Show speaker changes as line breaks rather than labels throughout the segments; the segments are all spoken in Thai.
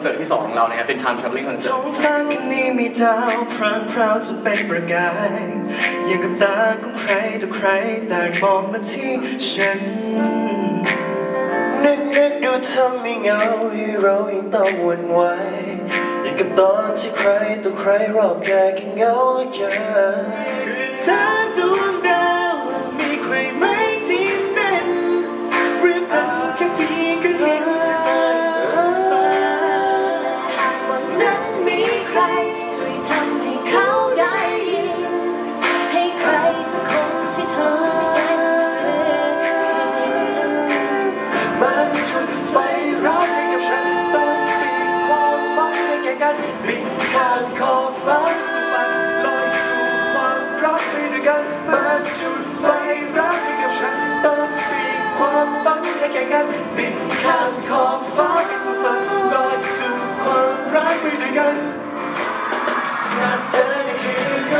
เสิร์ตที่สองของเรานะครับเป็น Time Traveling
ท้
Concert
องฟ้าคืนนี้มีดาวพรางพราวจะเป็นประกายอย่างกับตาของใครต่อใครต่างมองมาที่ฉันนึกนึกดูเธอไม่เหงาให้เรายังต้องหวนไหวอย่างกับตอนที่ใครต่อใครรอบกายกันเหงาเหลือเกินคือเธอดวงดาวมีใครไหม บินข้ามขอบฟ้าสู่ฝันลอยสู่ความรักไปด้วยกันมันจุดไฟรักให้กับฉันเติมปีกความฝันให้แก่กันบินข้ามขอบฟ้าไปสู่ฝันลอยสู่ความรักไปด้วยกันรักเธอนี่คือคน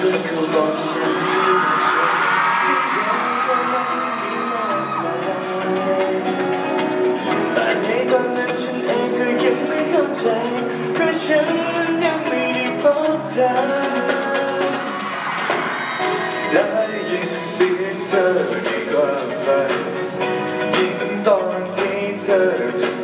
แต่ตอนนั้นฉันเอ
งก็ยังไม่เข้าใจเพราะ
ฉัน
นั้
นยังไม่ได้พบเธอได้ยินเสียงเธอในความฝันยิ่งตอนที่เธอจะ